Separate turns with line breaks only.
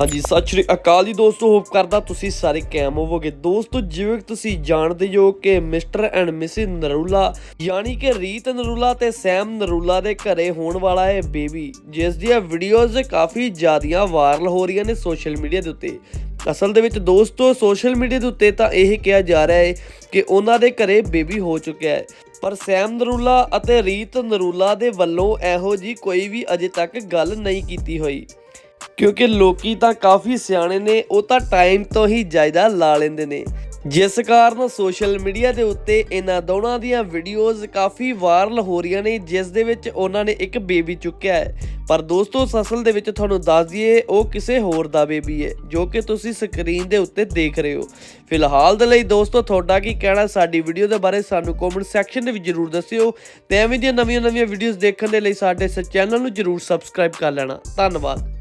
ਹਾਂਜੀ, ਸਤਿ ਸ਼੍ਰੀ ਅਕਾਲ ਜੀ ਦੋਸਤੋ ਹੋਪ ਕਰਦਾ ਤੁਸੀਂ ਸਾਰੇ ਕਾਇਮ ਹੋਵੋਗੇ। ਦੋਸਤੋ, ਜਿਵੇਂ ਕਿ ਤੁਸੀਂ ਜਾਣਦੇ ਹੋ ਕਿ ਮਿਸਟਰ ਐਂਡ ਮਿਸਿਸ ਨਰੂਲਾ, ਯਾਨੀ ਕਿ ਰੀਤ ਨਰੂਲਾ ਤੇ ਸੈਮ ਨਰੂਲਾ ਦੇ ਘਰੇ ਹੋਣ ਵਾਲਾ ਹੈ ਬੇਬੀ ਜਿਸ ਦੀਆਂ ਵੀਡੀਓਜ਼ ਕਾਫੀ ਜ਼ਿਆਦੀਆਂ ਵਾਇਰਲ ਹੋ ਰਹੀਆਂ ਨੇ ਸੋਸ਼ਲ ਮੀਡੀਆ ਦੇ ਉੱਤੇ। ਅਸਲ ਦੇ ਵਿੱਚ ਦੋਸਤੋ ਸੋਸ਼ਲ ਮੀਡੀਆ ਦੇ ਉੱਤੇ ਤਾਂ ਇਹ ਕਿਹਾ ਜਾ ਰਿਹਾ ਹੈ ਕਿ ਉਹਨਾਂ ਦੇ ਘਰੇ ਬੇਬੀ ਹੋ ਚੁੱਕਿਆ ਹੈ। ਪਰ ਸੈਮ ਨਰੂਲਾ ਅਤੇ ਰੀਤ ਨਰੂਲਾ ਦੇ ਵੱਲੋਂ ਇਹੋ ਜੀ ਕੋਈ ਵੀ ਅਜੇ ਤੱਕ ਗੱਲ ਨਹੀਂ ਕੀਤੀ ਹੋਈ। ਕਿਉਂਕਿ ਲੋਕੀ ਤਾਂ ਕਾਫੀ ਸਿਆਣੇ ਨੇ, ਉਹ ਤਾਂ ਟਾਈਮ ਤੋਂ ਹੀ ਜਾਇਦਾ ਲਾ ਲੈਂਦੇ ਨੇ। ਜਿਸ ਕਾਰਨ ਸੋਸ਼ਲ ਮੀਡੀਆ ਦੇ ਉੱਤੇ ਇਹਨਾਂ ਦੋਨਾਂ ਦੀਆਂ ਵੀਡੀਓਜ਼ ਕਾਫੀ ਵਾਇਰਲ ਹੋ ਰਹੀਆਂ ਨੇ, ਜਿਸ ਦੇ ਵਿੱਚ ਉਹਨਾਂ ਨੇ ਇੱਕ ਬੇਬੀ ਚੁੱਕਿਆ ਹੈ। ਪਰ ਦੋਸਤੋ ਅਸਲ ਦੇ ਵਿੱਚ ਤੁਹਾਨੂੰ ਦੱਸ ਦਈਏ, ਉਹ ਕਿਸੇ ਹੋਰ ਦਾ ਬੇਬੀ ਹੈ, ਜੋ ਕਿ ਤੁਸੀਂ ਸਕਰੀਨ ਦੇ ਉੱਤੇ ਦੇਖ ਰਹੇ ਹੋ। ਫਿਲਹਾਲ ਦੇ ਲਈ ਦੋਸਤੋ, ਤੁਹਾਡਾ ਕੀ ਕਹਿਣਾ ਸਾਡੀ ਵੀਡੀਓ ਦੇ ਬਾਰੇ ਸਾਨੂੰ ਕਮੈਂਟ ਸੈਕਸ਼ਨ ਦੇ ਵਿੱਚ ਜਰੂਰ ਦੱਸਿਓ। ਤੇ ਐਵੇਂ ਦੀਆਂ ਨਵੀਆਂ-ਨਵੀਆਂ ਵੀਡੀਓਜ਼ ਦੇਖਣ ਦੇ ਲਈ ਸਾਡੇ ਇਸ ਚੈਨਲ ਨੂੰ ਜਰੂਰ ਸਬਸਕ੍ਰਾਈਬ ਕਰ ਲੈਣਾ। ਧੰਨਵਾਦ।